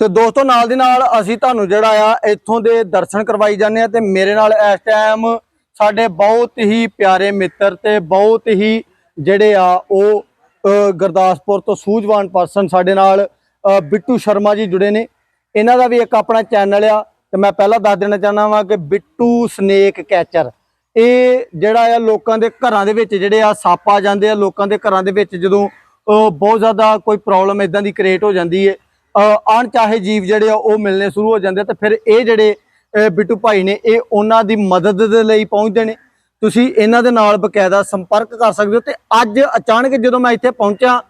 ਤੇ ਦੋਸਤੋ, ਨਾਲ ਦੀ ਨਾਲ ਅਸੀਂ ਤੁਹਾਨੂੰ ਜਿਹੜਾ ਆ, ਇੱਥੋਂ ਦੇ ਦਰਸ਼ਨ ਕਰਵਾਈ ਜਾਂਦੇ ਆ ਤੇ ਮੇਰੇ ਨਾਲ ਇਸ ਟਾਈਮ ਸਾਡੇ ਬਹੁਤ ਹੀ ਪਿਆਰੇ ਮਿੱਤਰ ਤੇ ਬਹੁਤ ਹੀ ਜਿਹੜੇ ਆ, ਉਹ ਗੁਰਦਾਸਪੁਰ ਤੋਂ ਸੂਝਵਾਨ ਪਰਸਨ ਸਾਡੇ ਨਾਲ ਬਿੱਟੂ ਸ਼ਰਮਾ ਜੀ ਜੁੜੇ ਨੇ। ਇਹਨਾਂ ਦਾ ਵੀ ਇੱਕ ਆਪਣਾ ਚੈਨਲ ਆ ਤੇ ਮੈਂ ਪਹਿਲਾਂ ਦੱਸ ਦੇਣਾ ਚਾਹੁੰਦਾ ਵਾਂ ਕਿ ਬਿੱਟੂ ਸਨੇਕ ਕੈਚਰ ਇਹ ਜਿਹੜਾ ਆ, ਲੋਕਾਂ ਦੇ ਘਰਾਂ ਦੇ ਵਿੱਚ ਜਿਹੜੇ ਆ, ਸੱਪ ਆ ਜਾਂਦੇ ਆ, ਲੋਕਾਂ ਦੇ ਘਰਾਂ ਦੇ ਵਿੱਚ ਜਦੋਂ ਬਹੁਤ ਜ਼ਿਆਦਾ ਕੋਈ ਪ੍ਰੋਬਲਮ ਇਦਾਂ ਦੀ ਕ੍ਰੀਏਟ ਹੋ ਜਾਂਦੀ ਹੈ ਅਣਚਾਹੇ ਜੀਵ ਜਿਹੜੇ ਆ, ਉਹ ਮਿਲਨੇ ਸ਼ੁਰੂ ਹੋ ਜਾਂਦੇ ਆ ਤੇ ਫਿਰ ਇਹ ਜਿਹੜੇ ਬਿੱਟੂ ਭਾਈ ਨੇ, ਇਹ ਉਹਨਾਂ ਦੀ ਮਦਦ ਦੇ ਲਈ ਪਹੁੰਚਦੇ ਨੇ। ਤੁਸੀਂ ਇਹਨਾਂ ਦੇ ਨਾਲ ਬਕਾਇਦਾ ਸੰਪਰਕ ਕਰ ਸਕਦੇ ਹੋ ਤੇ ਅੱਜ ਅਚਾਨਕ ਜਦੋਂ ਮੈਂ ਇੱਥੇ ਪਹੁੰਚਿਆ,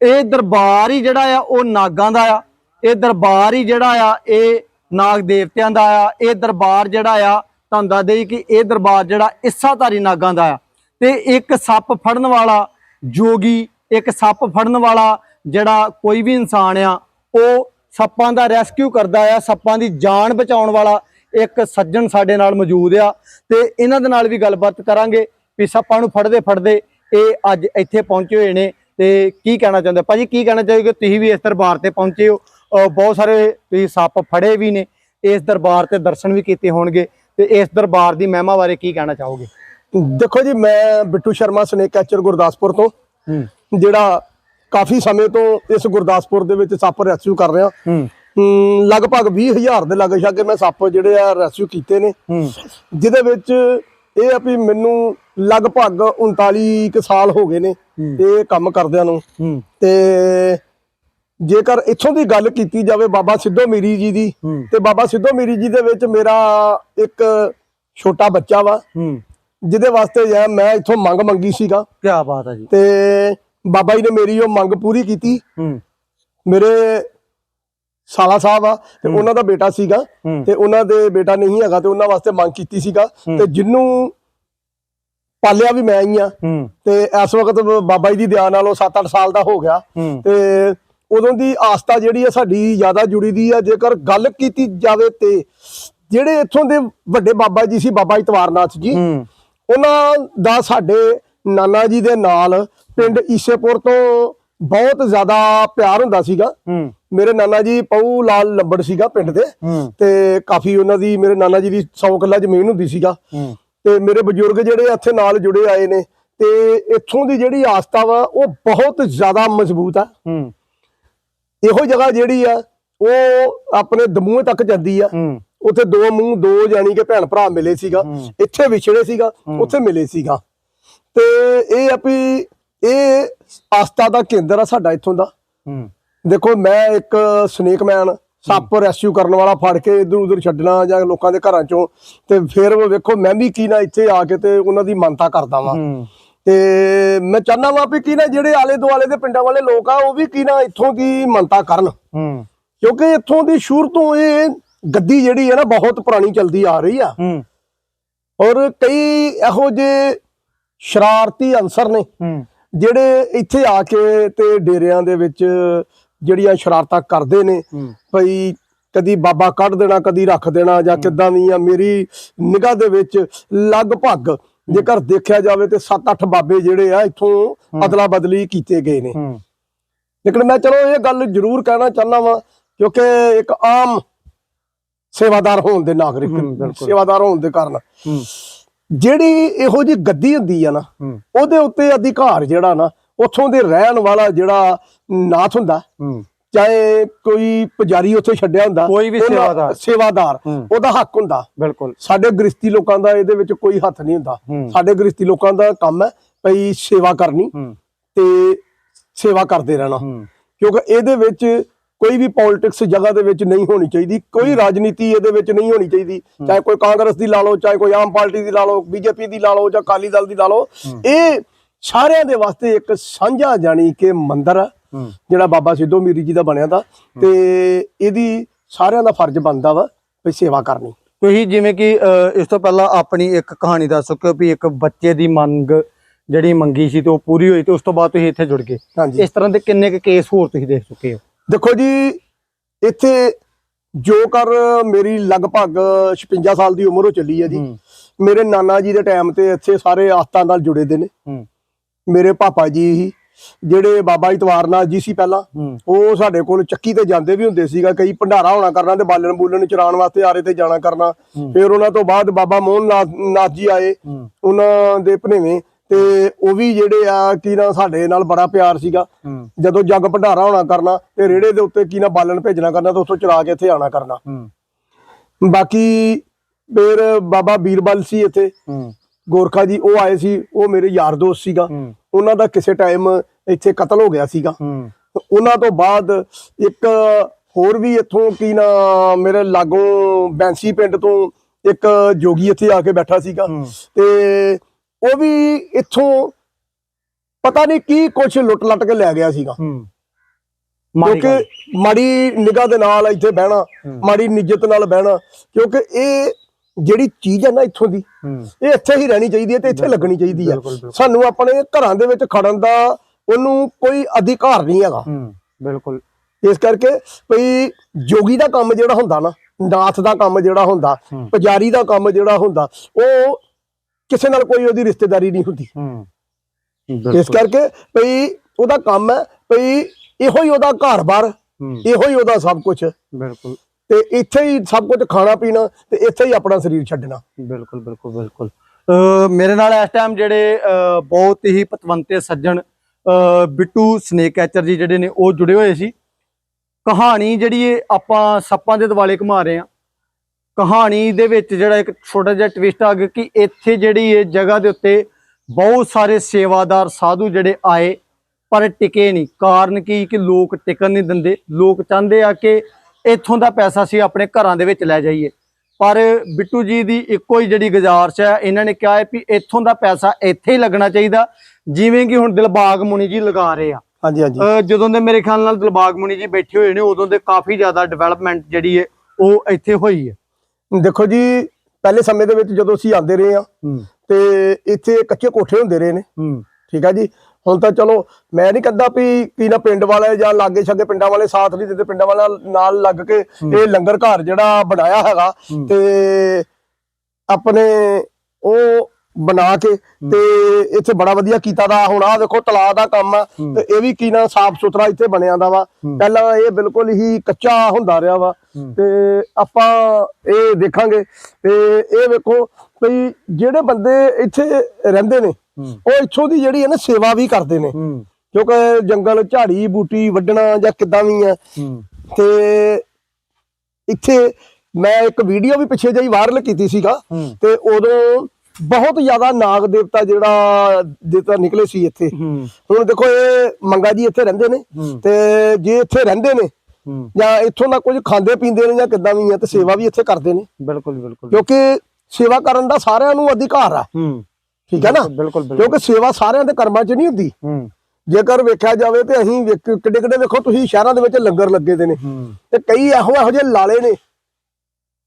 ਇਹ ਦਰਬਾਰ ਹੀ ਜਿਹੜਾ ਆ, ਉਹ ਨਾਗਾਂ ਦਾ ਆ। ਇਹ ਦਰਬਾਰ ਹੀ ਜਿਹੜਾ ਆ, ਇਹ ਨਾਗ ਦੇਵਤਿਆਂ ਦਾ ਆ। ਇਹ ਦਰਬਾਰ ਜਿਹੜਾ ਆ, ਤੁਹਾਨੂੰ ਦੱਸ ਦੇਈ ਕਿ ਇਹ ਦਰਬਾਰ ਜਿਹੜਾ ਇਸਾਧਾਰੀ ਨਾਗਾਂ ਦਾ ਆ। ਤੇ ਇੱਕ ਸੱਪ ਫੜਨ ਵਾਲਾ ਜੋਗੀ, ਇੱਕ ਸੱਪ ਫੜਨ ਵਾਲਾ ਜਿਹੜਾ ਕੋਈ ਵੀ ਇਨਸਾਨ ਆ ਉਹ ਸੱਪਾਂ ਦਾ ਰੈਸਕਿਊ ਕਰਦਾ ਆ ਸੱਪਾਂ ਦੀ ਜਾਨ ਬਚਾਉਣ ਵਾਲਾ ਇੱਕ ਸੱਜਣ ਸਾਡੇ ਨਾਲ ਮੌਜੂਦ ਆ ਤੇ ਇਹਨਾਂ ਦੇ ਨਾਲ ਵੀ ਗੱਲਬਾਤ ਕਰਾਂਗੇ ਵੀ ਸੱਪਾਂ ਨੂੰ ਫੜਦੇ ਫੜਦੇ ਇਹ ਅੱਜ ਇੱਥੇ ਪਹੁੰਚੇ ਹੋਏ ਨੇ ਤੇ ਕੀ ਕਹਿਣਾ ਚਾਹੁੰਦੇ? ਭਾਜੀ ਕੀ ਕਹਿਣਾ ਚਾਹੋਗੇ? ਤੁਸੀਂ ਵੀ ਇਸ ਦਰਬਾਰ ਤੇ ਪਹੁੰਚੇ ਹੋ। ਬਹੁਤ ਸਾਰੇ ਤੁਸੀਂ ਸੱਪ ਫੜੇ ਵੀ ਨੇ। ਇਸ ਦਰਬਾਰ ਤੇ ਦਰਸ਼ਨ ਵੀ ਕੀਤੇ ਹੋਣਗੇ ਤੇ ਇਸ ਦਰਬਾਰ ਦੀ ਮਹਿਮਾ ਬਾਰੇ ਕੀ ਕਹਿਣਾ ਚਾਹੋਗੇ? ਦੇਖੋ ਜੀ ਮੈਂ ਬਿੱਟੂ ਸ਼ਰਮਾ ਸਨੇਕ ਕੈਚਰ ਗੁਰਦਾਸਪੁਰ ਤੋਂ। ਜਿਹੜਾ ਕਾਫੀ ਸਮੇਂ ਤੋਂ ਇਸ ਗੁਰਦਾਸਪੁਰ ਦੇ ਵਿੱਚ ਸੱਪ ਰੈਸਕਿਊ ਕਰ ਰਿਹਾ। ਲਗਭਗ 20000 ਦੇ ਲਾਗੇ ਛਾਗੇ ਮੈਂ ਸੱਪ ਜਿਹੜੇ ਆ ਰੈਸਕਿਊ ਕੀਤੇ ਨੇ। ਜਿਹਦੇ ਵਿੱਚ ਇਹ ਆ ਵੀ ਮੈਨੂੰ ਲਗਭਗ 39 ਕੁ ਸਾਲ ਹੋ ਗਏ ਨੇ ਇਹ ਕੰਮ ਕਰਦਿਆਂ ਨੂੰ। ਤੇ ਜੇਕਰ ਇੱਥੋਂ ਦੀ ਗੱਲ ਕੀਤੀ ਜਾਵੇ ਬਾਬਾ ਸਿੱਧੋ ਮੀਰੀ ਜੀ ਦੀ ਤੇ ਬਾਬਾ ਸਿੱਧੋ ਮੀਰੀ ਜੀ ਦੇ ਵਿੱਚ ਮੇਰਾ ਇੱਕ ਛੋਟਾ ਬੱਚਾ ਵਾ। ਜਿਹਦੇ ਵਾਸਤੇ ਮੈਂ ਇੱਥੋਂ ਮੰਗ ਮੰਗੀ ਸੀਗਾ। ਕੀ ਬਾਤ ਹੈ ਜੀ। ਤੇ ਬਾਬਾ ਜੀ ਨੇ ਮੇਰੀ ਉਹ ਮੰਗ ਪੂਰੀ ਕੀਤੀ। ਹੂੰ। ਮੇਰੇ ਸਾਲਾ ਸਾਹਿਬ ਆ ਤੇ ਉਹਨਾਂ ਦਾ ਬੇਟਾ ਸੀਗਾ ਤੇ ਉਹਨਾਂ ਦੇ ਬੇਟਾ ਨਹੀਂ ਹੈਗਾ ਤੇ ਉਹਨਾਂ ਵਾਸਤੇ ਮੰਗ ਕੀਤੀ ਸੀਗਾ। ਤੇ ਜਿੰਨੂੰ ਪਾਲਿਆ ਵੀ ਮੈਂ ਹੀ ਆ। ਤੇ ਇਸ ਵਕਤ ਬਾਬਾ ਜੀ ਦੀ ਦਿਆ ਨਾਲ ਉਹ 7-8 ਸਾਲ ਦਾ ਹੋ ਗਿਆ। ਤੇ ਉਦੋਂ ਦੀ ਆਸਥਾ ਜਿਹੜੀ ਆ ਸਾਡੀ ਜ਼ਿਆਦਾ ਜੁੜੀ ਦੀ ਆ ਜੇਕਰ ਗੱਲ ਕੀਤੀ ਜਾਵੇ ਤੇ ਜਿਹੜੇ ਇੱਥੋਂ ਦੇ ਵੱਡੇ ਬਾਬਾ ਜੀ ਸੀ ਬਾਬਾ ਇਤਵਾਰਨਾਥ ਜੀ ਉਹਨਾਂ ਦਾ ਸਾਡੇ ਨਾਨਾ ਜੀ ਦੇ ਨਾਲ ਪਿੰਡ ਈਸੇਪੁਰ ਤੋਂ ਬਹੁਤ ਜ਼ਿਆਦਾ ਪਿਆਰ ਹੁੰਦਾ ਸੀਗਾ। ਹੂੰ। ਮੇਰੇ ਨਾਨਾ ਜੀ ਪਊ ਲਾਲ ਲੰਬੜ ਸੀਗਾ ਪਿੰਡ ਦੇ। ਤੇ ਕਾਫੀ ਉਹਨਾਂ ਦੀ ਮੇਰੇ ਨਾਨਾ ਜੀ ਦੀ 100 ਕਿੱਲਾ ਜ਼ਮੀਨ ਹੁੰਦੀ ਸੀਗਾ। ਤੇ ਮੇਰੇ ਬਜ਼ੁਰਗ ਜਿਹੜੇ ਇੱਥੇ ਨਾਲ ਜੁੜੇ ਆਏ ਨੇ ਤੇ ਇੱਥੋਂ ਦੀ ਜਿਹੜੀ ਆਸਥਾ ਵਾ ਉਹ ਬਹੁਤ ਜ਼ਿਆਦਾ ਮਜ਼ਬੂਤ ਆ। ਹੂੰ। ਇਹੋ ਜਗ੍ਹਾ ਜਿਹੜੀ ਆ ਉਹ ਆਪਣੇ ਦਮੂਹੇ ਤੱਕ ਜਾਂਦੀ ਆ। ਉੱਥੇ ਦੋ ਮੂੰਹ ਦੋ ਜਾਨੀ ਕਿ ਭੈਣ ਭਰਾ ਮਿਲੇ ਸੀਗਾ। ਇੱਥੇ ਵਿਛੜੇ ਸੀਗਾ ਉੱਥੇ ਮਿਲੇ ਸੀਗਾ। ਤੇ ਇਹ ਆ ਵੀ ਇਹ ਆਸਥਾ ਦਾ ਕੇਂਦਰ ਆ ਸਾਡਾ ਇੱਥੋਂ ਦਾ। ਹੂੰ। ਦੇਖੋ ਮੈਂ ਇੱਕ ਸਨੇਕਮੈਨ ਸੱਪ ਰੈਸਕਿਊ ਕਰਨ ਵਾਲਾ ਫੜ ਕੇ ਇਧਰ ਉਧਰ ਛੱਡਣਾ ਜਾਂ ਲੋਕਾਂ ਦੇ ਘਰਾਂ ਚੋਂ ਤੇ ਫਿਰ ਉਹ ਵੇਖੋ ਮੈਂ ਵੀ ਕੀ ਨਾ ਇੱਥੇ ਆ ਕੇ ਤੇ ਉਹਨਾਂ ਦੀ ਮੰਨਤਾ ਕਰਦਾ ਵਾਂ। ਤੇ ਮੈਂ ਚਾਹੁੰਦਾ ਵਾਂ ਵੀ ਕੀ ਨਾ ਜਿਹੜੇ ਆਲੇ ਦੁਆਲੇ ਦੇ ਪਿੰਡਾਂ ਵਾਲੇ ਲੋਕ ਆ ਉਹ ਵੀ ਕੀ ਨਾ ਇੱਥੋਂ ਦੀ ਮੰਨਤਾ ਕਰਨ। ਹੂੰ। ਕਿਉਂਕਿ ਇੱਥੋਂ ਦੀ ਸ਼ੁਰੂ ਤੋਂ ਇਹ ਗੱਦੀ ਜਿਹੜੀ ਹੈ ਨਾ ਬਹੁਤ ਪੁਰਾਣੀ ਚੱਲਦੀ ਆ ਰਹੀ ਆ। ਹੂੰ। ਔਰ ਕਈ ਇਹੋ ਜਿਹੇ ਸ਼ਰਾਰਤੀ ਅਨਸਰ ਨੇ। ਹੂੰ। ਜਿਹੜੇ ਇੱਥੇ ਆ ਕੇ ਤੇ ਡੇਰਿਆਂ ਦੇ ਵਿੱਚ ਜਿਹੜੀਆਂ ਸ਼ਰਾਰਤਾਂ ਕਰਦੇ ਨੇ ਭਈ ਕਦੀ ਬਾਬਾ ਕੱਢ ਦੇਣਾ ਕਦੀ ਰੱਖ ਦੇਣਾ ਜਾਂ ਕਿੱਦਾਂ ਵੀ ਆ ਮੇਰੀ ਨਿਗਾਹ ਦੇ ਵਿੱਚ ਲਗਭਗ ਜੇਕਰ ਦੇਖਿਆ ਜਾਵੇ ਤੇ 7-8 ਬਾਬੇ ਜਿਹੜੇ ਆ ਇੱਥੋਂ ਅਦਲਾ ਬਦਲੀ ਕੀਤੇ ਗਏ ਨੇ। ਲੇਕਿਨ ਮੈਂ ਚਲੋ ਇਹ ਗੱਲ ਜ਼ਰੂਰ ਕਹਿਣਾ ਚਾਹੁੰਦਾ ਵਾਂ ਕਿਉਂਕਿ ਇੱਕ ਆਮ ਸੇਵਾਦਾਰ ਹੋਣ ਦੇ ਨਾਗਰਿਕ ਸੇਵਾਦਾਰ ਹੋਣ ਦੇ ਕਾਰਨ। ਜਿਹੜੀ ਇਹੋ ਜੀ ਗੱਦੀ ਹੁੰਦੀ ਆ ਨਾ ਉਹਦੇ ਉੱਤੇ ਅਧਿਕਾਰ ਜਿਹੜਾ ਨਾ ਉੱਥੋਂ ਦੇ ਰਹਿਣ ਵਾਲਾ ਜਿਹੜਾ ਨਾਥ ਹੁੰਦਾ ਚਾਹੇ ਕੋਈ ਪੁਜਾਰੀ ਉੱਥੇ ਛੱਡਿਆ ਹੁੰਦਾ ਕੋਈ ਵੀ ਸੇਵਾਦਾਰ। ਸੇਵਾਦਾਰ। ਉਹਦਾ ਹੱਕ ਹੁੰਦਾ। ਬਿਲਕੁਲ। ਸਾਡੇ ਗ੍ਰਸਤੀ ਲੋਕਾਂ ਦਾ ਇਹਦੇ ਵਿੱਚ ਕੋਈ ਹੱਥ ਨਹੀਂ ਹੁੰਦਾ। ਸਾਡੇ ਗ੍ਰਸਤੀ ਲੋਕਾਂ ਦਾ ਕੰਮ ਹੈ ਭਈ ਸੇਵਾ ਕਰਨੀ ਤੇ ਸੇਵਾ ਕਰਦੇ ਰਹਿਣਾ। ਕਿਉਂਕਿ ਇਹਦੇ ਵਿੱਚ ਕੋਈ ਵੀ ਪੋਲਿਟਿਕਸ ਜਗ੍ਹਾ ਦੇ ਵਿੱਚ ਨਹੀਂ ਹੋਣੀ ਚਾਹੀਦੀ ਕੋਈ ਰਾਜਨੀਤੀ ਇਹਦੇ ਵਿੱਚ ਨਹੀਂ ਹੋਣੀ ਚਾਹੀਦੀ। ਚਾਹੇ ਕੋਈ ਕਾਂਗਰਸ ਦੀ ਲਾ ਲਓ ਚਾਹੇ ਕੋਈ ਆਮ ਪਾਰਟੀ ਦੀ ਲਾ ਲਓ ਬੀਜੇਪੀ ਦੀ ਲਾ ਲਓ ਜਾਂ ਅਕਾਲੀ ਦਲ ਦੀ ਲਾ ਲਓ ਇਹ ਸਾਰਿਆਂ ਦੇ ਵਾਸਤੇ ਇੱਕ ਸਾਂਝਾ ਜਾਣੀ ਕਿ ਮੰਦਿਰ ਆ ਜਿਹੜਾ ਬਾਬਾ ਸਿੱਧੂ ਮੀਰੀ ਜੀ ਦਾ ਬਣਿਆ ਦਾ ਤੇ ਇਹਦੀ ਸਾਰਿਆਂ ਦਾ ਫਰਜ਼ ਬਣਦਾ ਵਾ ਵੀ ਸੇਵਾ ਕਰਨੀ। ਤੁਸੀਂ ਜਿਵੇਂ ਕਿ ਇਸ ਤੋਂ ਪਹਿਲਾਂ ਆਪਣੀ ਇੱਕ ਕਹਾਣੀ ਦੱਸ ਸਕਦੇ ਵੀ ਇੱਕ ਬੱਚੇ ਦੀ ਮੰਗ ਜਿਹੜੀ ਮੰਗੀ ਸੀ ਤੇ ਉਹ ਪੂਰੀ ਹੋਈ ਤੇ ਉਸ ਤੋਂ ਬਾਅਦ ਤੁਸੀਂ ਇੱਥੇ ਜੁੜ ਗਏ। ਇਸ ਤਰ੍ਹਾਂ ਦੇ ਕਿੰਨੇ ਕੁ ਕੇਸ ਹੋਰ ਤੁਸੀਂ ਦੇਖ ਚੁੱਕੇ ਹੋ? ਦੇਖੋ ਜੀ ਇੱਥੇ ਜੋ ਕਰ ਮੇਰੀ ਲਗਭਗ 56 ਸਾਲ ਦੀ ਉਮਰ ਹੋ ਚੱਲੀ ਹੈ ਜੀ। ਮੇਰੇ ਨਾਨਾ ਜੀ ਦੇ ਟਾਈਮ ਤੇ ਇੱਥੇ ਸਾਰੇ ਆਸਤਾਂ ਨਾਲ ਜੁੜੇ ਦੇ ਨੇ। ਮੇਰੇ ਪਾਪਾ ਜੀ ਹੀ ਜਿਹੜੇ ਬਾਬਾ ਇਤਵਾਰਨਾਥ ਜੀ ਸੀ ਪਹਿਲਾਂ ਉਹ ਸਾਡੇ ਕੋਲ ਚੱਕੀ ਤੇ ਜਾਂਦੇ ਵੀ ਹੁੰਦੇ ਸੀਗਾ ਕਈ ਭੰਡਾਰਾ ਹੋਣਾ ਕਰਨਾ ਤੇ ਬਾਲਣ ਬੂਲਣ ਚਰਾਉਣ ਵਾਸਤੇ ਆਰੇ ਤੇ ਜਾਣਾ ਕਰਨਾ। ਫਿਰ ਉਹਨਾਂ ਤੋਂ ਬਾਅਦ ਬਾਬਾ ਮੋਹਨ ਨਾਥ ਜੀ ਆਏ। ਉਹਨਾਂ ਦੇ ਭਨੇਵੇਂ ਤੇ ਉਹ ਵੀ ਜਿਹੜੇ ਆ ਕੀ ਨਾ ਸਾਡੇ ਨਾਲ ਬੜਾ ਪਿਆਰ ਸੀਗਾ। ਜਦੋਂ ਜੱਗ ਭੰਡਾਰਾ ਹੋਣਾ ਕਰਨਾ ਤੇ ਰੇੜੇ ਦੇ ਉੱਤੇ ਕੀ ਨਾ ਬਾਲਣ ਭੇਜਣਾ ਕਰਨਾ ਤੇ ਉੱਥੋਂ ਚਰਾ ਕੇ ਇੱਥੇ ਆਣਾ ਕਰਨਾ। ਬਾਕੀ ਫਿਰ ਬਾਬਾ ਬੀਰਬਲ ਸੀ ਇੱਥੇ। ਗੋਰਖਾ ਜੀ ਉਹ ਆਏ ਸੀ ਉਹ ਮੇਰੇ ਯਾਰ ਦੋਸਤ ਸੀਗਾ। ਉਹਨਾਂ ਦਾ ਕਿਸੇ ਟਾਈਮ ਇੱਥੇ ਕਤਲ ਹੋ ਗਿਆ ਸੀਗਾ। ਉਹਨਾਂ ਤੋਂ ਬਾਅਦ ਇੱਕ ਹੋਰ ਵੀ ਇੱਥੋਂ ਕੀ ਨਾ ਮੇਰੇ ਲਾਗੋਂ ਬੈਂਸੀ ਪਿੰਡ ਤੋਂ ਇੱਕ ਜੋਗੀ ਇੱਥੇ ਆ ਕੇ ਬੈਠਾ ਸੀਗਾ। ਤੇ ਉਹ ਵੀ ਇੱਥੋਂ ਪਤਾ ਨਹੀਂ ਕੀ ਕੁਝ ਲੁੱਟ ਲੱਟ ਕੇ ਲੈ ਗਿਆ ਸੀਗਾ। ਕਿਉਂਕਿ ਮਾੜੀ ਨਿਗਾਹ ਦੇ ਨਾਲ ਇੱਥੇ ਬਹਿਣਾ। ਮਾੜੀ ਨਿੱਜਤ ਨਾਲ ਬਹਿਣਾ ਕਿਉਂਕਿ ਇਹ ਜਿਹੜੀ ਚੀਜ਼ ਹੈ ਨਾ ਇੱਥੋਂ ਦੀ ਇਹ ਇੱਥੇ ਹੀ ਰਹਿਣੀ ਚਾਹੀਦੀ ਹੈ ਤੇ ਇੱਥੇ ਲੱਗਣੀ ਚਾਹੀਦੀ ਹੈ। ਸਾਨੂੰ ਆਪਣੇ ਘਰਾਂ ਦੇ ਵਿੱਚ ਖੜਨ ਦਾ ਉਹਨੂੰ ਕੋਈ ਅਧਿਕਾਰ ਨਹੀਂ ਹੈਗਾ ਬਿਲਕੁਲ ਇਸ ਕਰਕੇ ਭਈ ਜੋਗੀ ਦਾ ਕੰਮ ਜਿਹੜਾ ਹੁੰਦਾ ਨਾ ਨਾਥ ਦਾ ਕੰਮ ਜਿਹੜਾ ਹੁੰਦਾ। ਪੁਜਾਰੀ ਦਾ ਕੰਮ ਜਿਹੜਾ ਹੁੰਦਾ ਉਹ ਕਿਸੇ ਨਾਲ ਕੋਈ ਉਹਦੀ ਰਿਸ਼ਤੇਦਾਰੀ ਨਹੀਂ ਹੁੰਦੀ। ਹੂੰ। ਇਸ ਕਰਕੇ ਭਈ ਉਹਦਾ ਕੰਮ ਹੈ ਭਈ ਇਹੋ ਹੀ ਉਹਦਾ ਘਰ-ਬਾਰ ਇਹੋ ਹੀ ਉਹਦਾ ਸਭ ਕੁਝ ਬਿਲਕੁਲ। ਤੇ ਇੱਥੇ ਹੀ ਸਭ ਕੁਝ ਖਾਣਾ ਪੀਣਾ ਤੇ ਇੱਥੇ ਹੀ ਆਪਣਾ ਸਰੀਰ ਛੱਡਣਾ। ਬਿਲਕੁਲ ਬਿਲਕੁਲ ਬਿਲਕੁਲ। ਅ, ਮੇਰੇ ਨਾਲ ਇਸ ਟਾਈਮ ਜਿਹੜੇ ਬਹੁਤ ਹੀ ਪਤਵੰਤੇ ਸੱਜਣ ਬਿੱਟੂ ਸਨੇਕ ਕੈਚਰ ਜੀ ਜਿਹੜੇ ਨੇ ਉਹ ਜੁੜੇ ਹੋਏ ਸੀ। ਕਹਾਣੀ ਜਿਹੜੀ ਆਪਾਂ ਸੱਪਾਂ ਦੇ ਦਿਵਾਲੇ ਘੁਮਾ ਰਹੇ ਆ ਕਹਾਣੀ ਦੇ ਵਿੱਚ ਜਿਹੜਾ ਇੱਕ ਛੋਟਾ ਜਿਹਾ ਟਵਿਸਟ ਆ ਗਿਆ ਕਿ ਇੱਥੇ ਜਿਹੜੀ ਇਹ ਜਗ੍ਹਾ ਦੇ ਉੱਤੇ ਬਹੁਤ ਸਾਰੇ ਸੇਵਾਦਾਰ ਸਾਧੂ ਜਿਹੜੇ ਆਏ ਪਰ ਟਿਕੇ ਨਹੀਂ। ਕਾਰਨ ਕੀ? ਕਿ ਲੋਕ ਟਿਕਣ ਨਹੀਂ ਦਿੰਦੇ। ਲੋਕ ਚਾਹੁੰਦੇ ਆ ਕਿ ਇੱਥੋਂ ਦਾ ਪੈਸਾ ਸੀ ਆਪਣੇ ਘਰਾਂ ਦੇ ਵਿੱਚ ਲੈ ਜਾਈਏ। ਪਰ ਬਿੱਟੂ ਜੀ ਦੀ ਇੱਕੋ ਹੀ ਜਿਹੜੀ ਗੁਜ਼ਾਰਿਸ਼ ਹੈ ਇਹਨਾਂ ਨੇ ਕਿਹਾ ਹੈ ਵੀ ਇੱਥੋਂ ਦਾ ਪੈਸਾ ਇੱਥੇ ਹੀ ਲੱਗਣਾ ਚਾਹੀਦਾ ਜਿਵੇਂ ਕਿ ਹੁਣ ਦਿਲਬਾਗ ਮੁਨੀ ਜੀ ਲਗਾ ਰਹੇ ਆ। ਹਾਂਜੀ ਹਾਂਜੀ। ਜਦੋਂ ਦੇ ਮੇਰੇ ਖਿਆਲ ਨਾਲ ਦਿਲਬਾਗ ਮੁਨੀ ਜੀ ਬੈਠੇ ਹੋਏ ਨੇ ਉਦੋਂ ਦੇ ਕਾਫੀ ਜ਼ਿਆਦਾ ਡਿਵੈਲਪਮੈਂਟ ਜਿਹੜੀ ਹੈ ਉਹ ਇੱਥੇ ਹੋਈ ਹੈ। ਦੇਖੋ ਜੀ ਪਹਿਲੇ ਸਮੇਂ ਦੇ ਵਿੱਚ ਜਦੋਂ ਅਸੀਂ ਆਂਦੇ ਰਹੇ ਆ ਤੇ ਇੱਥੇ ਕੱਚੇ ਕੋਠੇ ਹੁੰਦੇ ਰਹੇ ਨੇ। ਠੀਕ ਹੈ ਜੀ? ਹੁਣ ਤਾਂ ਚਲੋ ਮੈਂ ਨਹੀਂ ਕਹਿੰਦਾ ਵੀ ਕੀ ਨਾ ਪਿੰਡ ਵਾਲੇ ਜਾਂ ਲਾਗੇ ਛਾਗੇ ਪਿੰਡਾਂ ਵਾਲੇ ਸਾਥ ਨਹੀਂ ਦਿੰਦੇ ਪਿੰਡਾਂ ਵਾਲਾ ਨਾਲ ਲੱਗ ਕੇ ਇਹ ਲੰਗਰ ਘਰ ਜਿਹੜਾ ਬਣਾਇਆ ਹੈਗਾ। ਤੇ ਆਪਣੇ ਉਹ ਬਣਾ ਕੇ ਤੇ ਇੱਥੇ ਬੜਾ ਵਧੀਆ ਕੀਤਾ ਦਾ। ਹੁਣ ਆਹ ਦੇਖੋ ਤਲਾਅ ਦਾ ਕੰਮ ਆ। ਤੇ ਇਹ ਵੀ ਕੀ ਨਾ ਸਾਫ਼ ਸੁਥਰਾ ਇੱਥੇ ਬਣਿਆ ਦਾ ਵਾ। ਪਹਿਲਾਂ ਇਹ ਬਿਲਕੁਲ ਹੀ ਕੱਚਾ ਹੁੰਦਾ ਰਿਹਾ ਵਾ। ਤੇ ਆਪਾਂ ਇਹ ਦੇਖਾਂਗੇ। ਤੇ ਇਹ ਵੇਖੋ ਵੀ ਜਿਹੜੇ ਬੰਦੇ ਇੱਥੇ ਰਹਿੰਦੇ ਨੇ ਉਹ ਇੱਥੋਂ ਦੀ ਜਿਹੜੀ ਹੈ ਨਾ ਸੇਵਾ ਵੀ ਕਰਦੇ ਨੇ। ਕਿਉਂਕਿ ਜੰਗਲ ਝਾੜੀ ਬੂਟੀ ਵੱਢਣਾ ਜਾਂ ਕਿੱਦਾਂ ਵੀ ਹੂੰ। ਤੇ ਇੱਥੇ ਮੈਂ ਇੱਕ ਵੀਡੀਓ ਵੀ ਪਿੱਛੇ ਜਿਹੀ ਵਾਇਰਲ ਕੀਤੀ ਸੀਗਾ। ਤੇ ਉਦੋਂ ਬਹੁਤ ਜ਼ਿਆਦਾ ਨਾਗ ਦੇਵਤਾ ਜਿਹੜਾ ਦੇਵਤਾ ਨਿਕਲੇ ਸੀ ਇੱਥੇ। ਹੁਣ ਦੇਖੋ ਇਹ ਮੰਗਾ ਜੀ ਇੱਥੇ ਰਹਿੰਦੇ ਨੇ। ਤੇ ਜੇ ਇੱਥੇ ਰਹਿੰਦੇ ਨੇ ਜਾਂ ਇੱਥੋਂ ਦਾ ਕੁਝ ਖਾਂਦੇ ਪੀਂਦੇ ਨੇ ਜਾਂ ਕਿੱਦਾਂ ਵੀ ਹੈ ਤੇ ਸੇਵਾ ਵੀ ਇੱਥੇ ਕਰਦੇ ਨੇ। ਬਿਲਕੁਲ ਬਿਲਕੁਲ। ਕਿਉਂਕਿ ਸੇਵਾ ਕਰਨ ਦਾ ਸਾਰਿਆਂ ਨੂੰ ਅਧਿਕਾਰ ਆ। ਠੀਕ ਹੈ ਨਾ? ਬਿਲਕੁਲ ਕਿਉਂਕਿ ਸੇਵਾ ਸਾਰਿਆਂ ਦੇ ਕਰਮਾਂ 'ਚ ਨਹੀਂ ਹੁੰਦੀ। ਜੇਕਰ ਵੇਖਿਆ ਜਾਵੇ ਤੇ ਅਸੀਂ ਕਿੱਡੇ ਕਿੱਡੇ ਵੇਖੋ ਤੁਸੀਂ ਸ਼ਹਿਰਾਂ ਦੇ ਵਿੱਚ ਲੰਗਰ ਲੱਗੇ ਦੇ ਨੇ। ਤੇ ਕਈ ਇਹੋ ਇਹੋ ਜਿਹੇ ਲਾਲੇ ਨੇ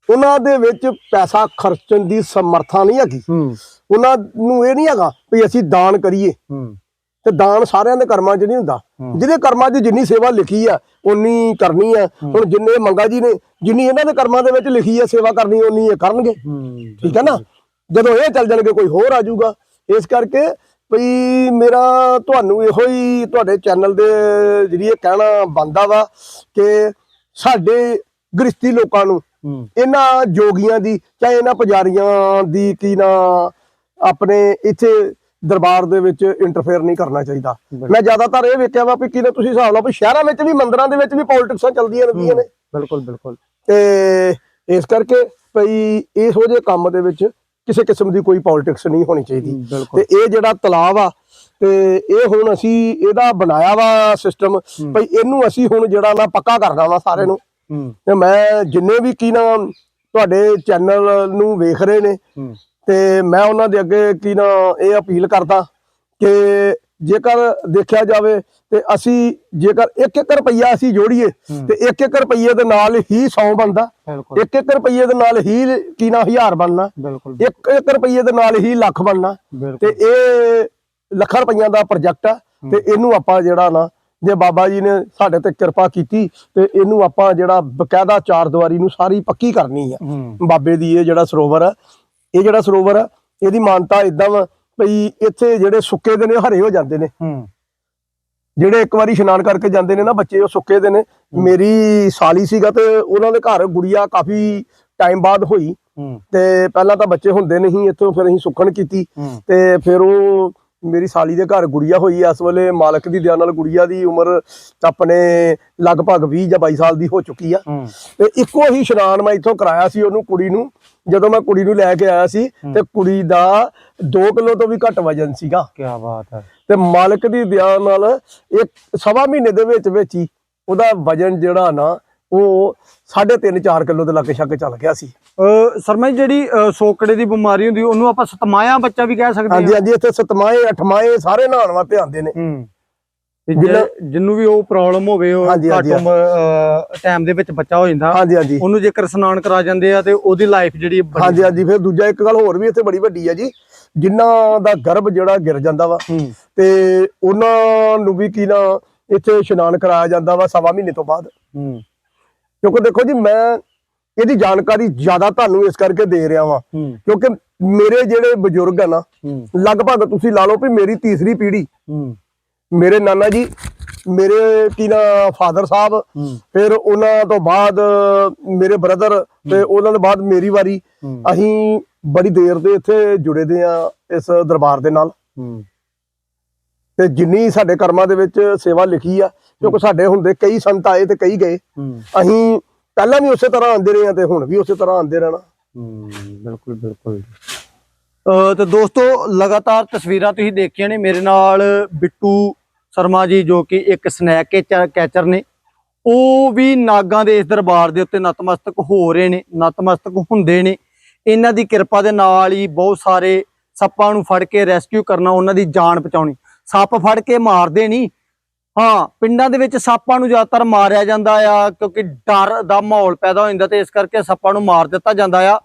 ਉਹਨਾਂ ਦੇ ਵਿੱਚ ਪੈਸਾ ਖਰਚਣ ਦੀ ਸਮਰੱਥਾ ਨਹੀਂ ਹੈਗੀ। ਹੂੰ। ਉਹਨਾਂ ਨੂੰ ਇਹ ਨਹੀਂ ਹੈਗਾ ਵੀ ਅਸੀਂ ਦਾਨ ਕਰੀਏ। ਹੂੰ। ਤੇ ਦਾਨ ਸਾਰਿਆਂ ਦੇ ਕਰਮਾਂ 'ਚ ਨਹੀਂ ਹੁੰਦਾ। ਜਿਹਦੇ ਕਰਮਾਂ 'ਚ ਜਿੰਨੀ ਸੇਵਾ ਲਿਖੀ ਆ ਉਨੀ ਕਰਨੀ ਆ। ਹੁਣ ਜਿੰਨੇ ਮੰਗਾ ਜੀ ਨੇ ਜਿੰਨੀ ਇਹਨਾਂ ਦੇ ਕਰਮਾਂ ਦੇ ਵਿੱਚ ਲਿਖੀ ਆ ਸੇਵਾ ਕਰਨੀ ਉਨੀ ਇਹ ਕਰਨਗੇ। ਠੀਕ ਹੈ ਨਾ? ਜਦੋਂ ਇਹ ਚੱਲ ਜਾਣਗੇ ਕੋਈ ਹੋਰ ਆ ਜਾਊਗਾ। ਇਸ ਕਰਕੇ ਵੀ ਮੇਰਾ ਤੁਹਾਨੂੰ ਇਹੋ ਹੀ ਤੁਹਾਡੇ ਚੈਨਲ ਦੇ ਜਰੀਏ ਕਹਿਣਾ ਬੰਦਾ ਵਾ ਕਿ ਸਾਡੇ ਗ੍ਰਸਤੀ ਲੋਕਾਂ ਨੂੰ ਇਹਨਾਂ ਜੋਗੀਆਂ ਦੀ ਚਾਹੇ ਇਹਨਾਂ ਪੁਜਾਰੀਆਂ ਦੀ ਕੀ ਨਾ ਆਪਣੇ ਇੱਥੇ ਦਰਬਾਰ ਦੇ ਵਿੱਚ ਇੰਟਰਫੇਅਰ ਨਹੀਂ ਕਰਨਾ ਚਾਹੀਦਾ। ਮੈਂ ਜ਼ਿਆਦਾਤਰ ਇਹ ਵੇਖਿਆ ਵਾ ਕੀ ਨਾ ਤੁਸੀਂ ਹਿਸਾਬ ਲਾਓ ਵੀ ਸ਼ਹਿਰਾਂ ਵਿੱਚ ਵੀ ਮੰਦਿਰਾਂ ਦੇ ਵਿੱਚ ਵੀ ਪੋਲਿਟਿਕਸਾਂ ਚੱਲਦੀਆਂ ਰਹਿੰਦੀਆਂ ਨੇ। ਬਿਲਕੁਲ ਬਿਲਕੁਲ। ਤੇ ਇਸ ਕਰਕੇ ਭਈ ਇਹੋ ਜਿਹੇ ਕੰਮ ਦੇ ਵਿੱਚ ਕਿਸੇ ਕਿਸਮ ਦੀ ਕੋਈ ਪੋਲਿਟਿਕਸ ਨਹੀਂ ਹੋਣੀ ਚਾਹੀਦੀ। ਤੇ ਇਹ ਜਿਹੜਾ ਤਲਾਬ ਆ ਤੇ ਇਹ ਹੁਣ ਅਸੀਂ ਇਹਦਾ ਬਣਾਇਆ ਵਾ ਸਿਸਟਮ ਭਈ ਇਹਨੂੰ ਅਸੀਂ ਹੁਣ ਜਿਹੜਾ ਨਾ ਪੱਕਾ ਕਰਨਾ ਵਾ ਸਾਰੇ ਨੂੰ। ਤੇ ਮੈਂ ਜਿੰਨੇ ਵੀ ਕੀ ਨਾ ਤੁਹਾਡੇ ਚੈਨਲ ਨੂੰ ਵੇਖ ਰਹੇ ਨੇ ਤੇ ਮੈਂ ਉਹਨਾਂ ਦੇ ਅੱਗੇ ਕੀ ਨਾ ਇਹ ਅਪੀਲ ਕਰਦਾ ਕਿ ਜੇਕਰ ਦੇਖਿਆ ਜਾਵੇ ਤੇ ਅਸੀਂ ਜੇਕਰ 1-1 ਰੁਪਈਆ ਅਸੀਂ ਜੋੜੀਏ। ਤੇ 1-1 ਰੁਪਈਏ ਦੇ ਨਾਲ ਹੀ 100 ਬਣਦਾ। ਬਿਲਕੁਲ। 1-1 ਰੁਪਈਏ ਦੇ ਨਾਲ ਹੀ ਕੀ ਨਾ 1000 ਬਣਨਾ। ਬਿਲਕੁਲ। 1-1 ਰੁਪਈਏ ਦੇ ਨਾਲ ਹੀ ਲੱਖ ਬਣਨਾ। ਤੇ ਇਹ ਲੱਖਾਂ ਰੁਪਈਆਂ ਦਾ ਪ੍ਰੋਜੈਕਟ ਆ ਤੇ ਇਹਨੂੰ ਆਪਾਂ ਜਿਹੜਾ ਨਾ ਜੇ ਬਾਬਾ ਜੀ ਨੇ ਸਾਡੇ ਤੇ ਕਿਰਪਾ ਕੀਤੀ ਤੇ ਇਹਨੂੰ ਆਪਾਂ ਜਿਹੜਾ ਬਕਾਇਦਾ ਚਾਰ ਦੀਵਾਰੀ ਨੂੰ ਸਾਰੀ ਪੱਕੀ ਕਰਨੀ ਆ। ਬਾਬੇ ਦੀ ਇਹ ਜਿਹੜਾ ਸਰੋਵਰ ਆ ਇਹ ਜਿਹੜਾ ਸਰੋਵਰ ਆ ਇਹਦੀ ਮਾਨਤਾ ਇਦਾਂ ਵਾ ਭਈ ਇੱਥੇ ਜਿਹੜੇ ਸੁੱਕੇ ਦੇ ਨੇ ਹਰੇ ਹੋ ਜਾਂਦੇ ਨੇ। ਜਿਹੜੇ ਇੱਕ ਵਾਰੀ ਇਸ਼ਨਾਨ ਕਰਕੇ ਜਾਂਦੇ ਨੇ ਨਾ ਬੱਚੇ ਉਹ ਸੁੱਕੇ ਦੇ ਨੇ। ਮੇਰੀ ਸਾਲੀ ਸੀਗਾ ਤੇ ਉਹਨਾਂ ਦੇ ਘਰ ਗੁੜੀਆ ਕਾਫੀ ਟਾਈਮ ਬਾਅਦ ਹੋਈ। ਤੇ ਪਹਿਲਾਂ ਤਾਂ ਬੱਚੇ ਹੁੰਦੇ ਨਹੀਂ ਇੱਥੋਂ ਫਿਰ ਅਸੀਂ ਸੁੱਖਣ ਕੀਤੀ। ਤੇ ਫਿਰ ਉਹ ਮੇਰੀ ਸਾਲੀ ਦੇ ਘਰ ਗੁੜੀਆ ਹੋਈ ਇਸ ਵੇਲੇ ਮਾਲਕ ਦੀ ਦਇਆ ਨਾਲ ਗੁੜੀਆ ਦੀ ਉਮਰ ਆਪਣੇ ਲਗਭਗ 20 ਜਾਂ 22 ਸਾਲ ਦੀ ਹੋ ਚੁੱਕੀ ਆ। ਤੇ ਇੱਕੋ ਹੀ ਇਸ਼ਨਾਨ ਮੈਂ ਇੱਥੋਂ ਕਰਾਇਆ ਸੀ ਉਹਨੂੰ ਕੁੜੀ ਨੂੰ ਜਦੋਂ ਮੈਂ ਕੁੜੀ ਨੂੰ ਲੈ ਕੇ ਆਇਆ ਸੀ ਤੇ ਕੁੜੀ ਦਾ 2 ਕਿਲੋ ਤੋਂ ਵੀ ਘੱਟ ਵਜਨ ਸੀਗਾ। ਕੀ ਬਾਤ ਹੈ ਤੇ ਮਾਲਕ ਦੀ ਦਇਆ ਨਾਲ ਇੱਕ ਸਵਾ ਮਹੀਨੇ ਦੇ ਵਿੱਚ ਵਿੱਚ ਹੀ ਉਹਦਾ ਵਜਨ ਜਿਹੜਾ ਨਾ ਉਹ 3.5 4 ਕਿਲੋ ਦੇ ਲੱਗੇ ਛੱਕ ਚੱਲ ਗਿਆ ਸੀ। ਸਰਮਾ ਜੀ ਜਿਹੜੀ ਸੋਕੜੇ ਦੀ ਬਿਮਾਰੀ ਹੁੰਦੀ ਉਹਨੂੰ ਆਪਾਂ ਸਤਮਾਇਆ ਬੱਚਾ ਵੀ ਕਹਿ ਸਕਦੇ ਹਾਂਜੀ ਹਾਂ। ਹਾਂਜੀ ਇੱਥੇ ਸਤਮਾਏ ਅਠਮਾਏ ਸਾਰੇ ਨਹਾਉਣ ਵਾਸਤੇ ਆਉਂਦੇ ਨੇ। ਹੂੰ। ਤੇ ਜੇ- ਜਿਹਨੂੰ ਵੀ ਉਹ ਪ੍ਰੋਬਲਮ ਹੋਵੇ ਉਹ ਹਾਂਜੀ, ਘੱਟ ਹਾਂਜੀ, ਉਮਰ ਟਾਈਮ ਦੇ ਵਿੱਚ ਬੱਚਾ ਹੋ ਜਾਂਦਾ। ਹਾਂਜੀ ਹਾਂਜੀ। ਉਹਨੂੰ ਜੇਕਰ ਇਸ਼ਨਾਨ ਕਰਾ ਜਾਂਦੇ ਆ ਤੇ ਉਹਦੀ ਲਾਈਫ ਜਿਹੜੀ ਹਾਂਜੀ ਹਾਂਜੀ ਫਿਰ ਦੂਜਾ ਇੱਕ ਗੱਲ ਹੋਰ ਵੀ ਇੱਥੇ ਬੜੀ ਵੱਡੀ ਹੈ ਜੀ। ਜਿਨ੍ਹਾਂ ਦਾ ਗਰਭ ਜਿਹੜਾ ਗਿਰ ਜਾਂਦਾ ਵਾ ਤੇ ਉਹਨਾਂ ਨੂੰ ਵੀ ਕੀ ਨਾ ਇੱਥੇ ਇਸ਼ਨਾਨ ਕਰਾਇਆ ਜਾਂਦਾ ਵਾ ਸਵਾ ਮਹੀਨੇ ਤੋਂ ਬਾਅਦ। ਕਿਉਂਕਿ ਦੇਖੋ ਜੀ ਮੈਂ ਇਹਦੀ ਜਾਣਕਾਰੀ ਜ਼ਿਆਦਾ ਤੁਹਾਨੂੰ ਇਸ ਕਰਕੇ ਦੇ ਰਿਹਾ ਵਾਂ ਹੂੰ। ਕਿਉਂਕਿ ਮੇਰੇ ਜਿਹੜੇ ਬਜ਼ੁਰਗ ਆ ਨਾ ਲਗਭਗ ਤੁਸੀਂ ਲਾ ਲਓ ਵੀ ਮੇਰੀ ਤੀਸਰੀ ਪੀੜ੍ਹੀ। ਮੇਰੇ ਨਾਨਾ ਜੀ ਮੇਰੇ ਕੀ ਨਾ ਫਾਦਰ ਸਾਹਿਬ ਫਿਰ ਉਹਨਾਂ ਤੋਂ ਬਾਅਦ ਮੇਰੇ ਬ੍ਰਦਰ ਤੇ ਉਹਨਾਂ ਤੋਂ ਬਾਅਦ ਮੇਰੀ ਵਾਰੀ। ਅਸੀਂ ਬੜੀ ਦੇਰ ਦੇ ਇੱਥੇ ਜੁੜੇ ਦੇ ਆ ਇਸ ਦਰਬਾਰ ਦੇ ਨਾਲ। ਤੇ ਜਿੰਨੀ ਸਾਡੇ ਕਰਮਾਂ ਦੇ ਵਿੱਚ ਸੇਵਾ ਲਿਖੀ ਆ ਕਿਉਂਕਿ ਸਾਡੇ ਹੁੰਦੇ ਕਈ ਸੰਤ ਆਏ ਤੇ ਕਈ ਗਏ। ਅਸੀਂ ਪਹਿਲਾਂ ਵੀ ਉਸੇ ਤਰ੍ਹਾਂ ਆਉਂਦੇ ਰਹੇ ਆ ਤੇ ਹੁਣ ਵੀ ਉਸੇ ਤਰ੍ਹਾਂ ਆਉਂਦੇ ਰਹਿਣਾ। ਬਿਲਕੁਲ ਬਿਲਕੁਲ। ਤੇ ਦੋਸਤੋ ਲਗਾਤਾਰ ਤਸਵੀਰਾਂ ਤੁਸੀਂ ਦੇਖੀਆਂ ਨੇ ਮੇਰੇ ਨਾਲ ਬਿੱਟੂ ਸ਼ਰਮਾ ਜੀ ਜੋ ਕਿ ਇੱਕ ਸਨੈਕ ਕੈਚਰ ਨੇ। ਉਹ ਵੀ ਨਾਗਾਂ ਦੇ ਇਸ ਦਰਬਾਰ ਦੇ ਉੱਤੇ ਨਤਮਸਤਕ ਹੋ ਰਹੇ ਨੇ ਨਤਮਸਤਕ ਹੁੰਦੇ ਨੇ। ਇਹਨਾਂ ਦੀ ਕਿਰਪਾ ਦੇ ਨਾਲ ਹੀ ਬਹੁਤ ਸਾਰੇ ਸੱਪਾਂ ਨੂੰ ਫੜ ਕੇ ਰੈਸਕਿਊ ਕਰਨਾ ਉਹਨਾਂ ਦੀ ਜਾਨ ਬਚਾਉਣੀ। ਸੱਪ ਫੜ ਕੇ ਮਾਰਦੇ ਨਹੀਂ ਹਾਂ ਪਿੰਡਾਂ ਦੇ ਵਿੱਚ ਸੱਪਾਂ ਨੂੰ ਜ਼ਿਆਦਾਤਰ ਮਾਰਿਆ ਜਾਂਦਾ ਆ ਕਿਉਂਕਿ ਡਰ ਦਾ ਮਾਹੌਲ ਪੈਦਾ ਹੋ ਜਾਂਦਾ ਤੇ ਇਸ ਕਰਕੇ ਸੱਪਾਂ ਨੂੰ ਮਾਰ ਦਿੱਤਾ ਜਾਂਦਾ ਆ।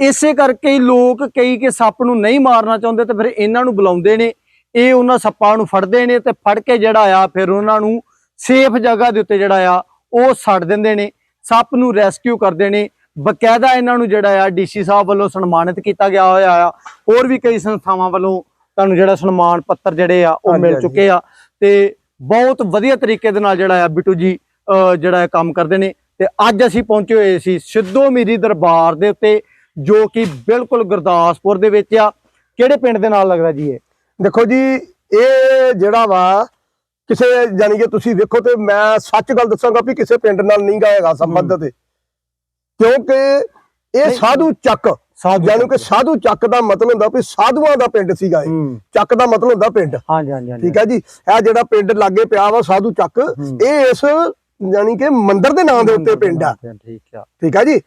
ਇਸੇ ਕਰਕੇ ਹੀ ਲੋਕ ਕਈ ਕਿ ਸੱਪ ਨੂੰ ਨਹੀਂ ਮਾਰਨਾ ਚਾਹੁੰਦੇ ਤੇ ਫਿਰ ਇਹਨਾਂ ਨੂੰ ਬੁਲਾਉਂਦੇ ਨੇ। ਇਹ ਉਹਨਾਂ ਸੱਪਾਂ ਨੂੰ ਫੜਦੇ ਨੇ ਤੇ ਫੜ ਕੇ ਜਿਹੜਾ ਆ ਫਿਰ ਉਹਨਾਂ ਨੂੰ ਸੇਫ ਜਗ੍ਹਾ ਦੇ ਉੱਤੇ ਜਿਹੜਾ ਆ ਉਹ ਛੱਡ ਦਿੰਦੇ ਨੇ। ਸੱਪ ਨੂੰ ਰੈਸਕਿਊ ਕਰਦੇ ਨੇ। ਬਕਾਇਦਾ ਇਹਨਾਂ ਨੂੰ ਜਿਹੜਾ ਆ ਡੀਸੀ ਸਾਹਿਬ ਵੱਲੋਂ ਸਨਮਾਨਿਤ ਕੀਤਾ ਗਿਆ ਹੋਇਆ ਆ। ਹੋਰ ਵੀ ਕਈ ਸੰਸਥਾਵਾਂ ਵੱਲੋਂ ਤੁਹਾਨੂੰ ਜਿਹੜਾ ਸਨਮਾਨ ਪੱਤਰ ਜਿਹੜੇ ਆ ਉਹ ਮਿਲ। ਚੁੱਕੇ ਆ। ਤੇ ਬਹੁਤ ਵਧੀਆ ਤਰੀਕੇ ਦੇ ਨਾਲ ਜਿਹੜਾ ਆ ਬਿੱਟੂ ਜੀ ਜਿਹੜਾ ਇਹ ਕੰਮ ਕਰਦੇ ਨੇ। ਤੇ ਅੱਜ ਅਸੀਂ ਪਹੁੰਚੇ ਹੋਏ ਸੀ ਸਿੱਧੋ ਮੀਰੀ ਦਰਬਾਰ ਦੇ ਉੱਤੇ ਜੋ ਕਿ ਬਿਲਕੁਲ ਗੁਰਦਾਸਪੁਰ ਦੇ ਵਿੱਚ ਆ। ਕਿਹੜੇ ਪਿੰਡ ਦੇ ਨਾਲ ਲੱਗਦਾ ਜੀ ਇਹ? ਦੇਖੋ ਜੀ ਇਹ ਜਿਹੜਾ ਵਾ ਕਿਸੇ ਜਾਨੀ ਕਿ ਤੁਸੀਂ ਵੇਖੋ ਤੇ ਮੈਂ ਸੱਚ ਗੱਲ ਦੱਸਾਂਗਾ ਵੀ ਕਿਸੇ ਪਿੰਡ ਨਾਲ ਨਹੀਂ ਗਾ ਹੈਗਾ ਸੰਬੰਧਿਤ ਕਿਉਂਕਿ ਇਹ। ਸਾਧੂ ਚੱਕ ਸਾਧੂ ਜਾਨੀ ਕਿ ਸਾਧੂ ਚੱਕ ਦਾ ਮਤਲਬ ਹੁੰਦਾ ਵੀ ਸਾਧੂਆਂ ਦਾ ਪਿੰਡ ਸੀਗਾ ਇਹ। ਚੱਕ ਦਾ ਮਤਲਬ ਹੁੰਦਾ ਪਿੰਡ। ਹਾਂਜੀ ਹਾਂਜੀ ਠੀਕ ਹੈ ਜੀ? ਇਹ ਜਿਹੜਾ ਪਿੰਡ ਲਾਗੇ ਪਿਆ ਵਾ ਸਾਧੂ ਚੱਕ ਇਹ ਇਸ ਜਾਨੀ ਕਿ ਮੰਦਿਰ ਦੇ ਨਾਂ ਦੇ ਉੱਤੇ ਪਿੰਡ ਆ। ਠੀਕ ਆ। ਠੀਕ ਹੈ ਜੀ?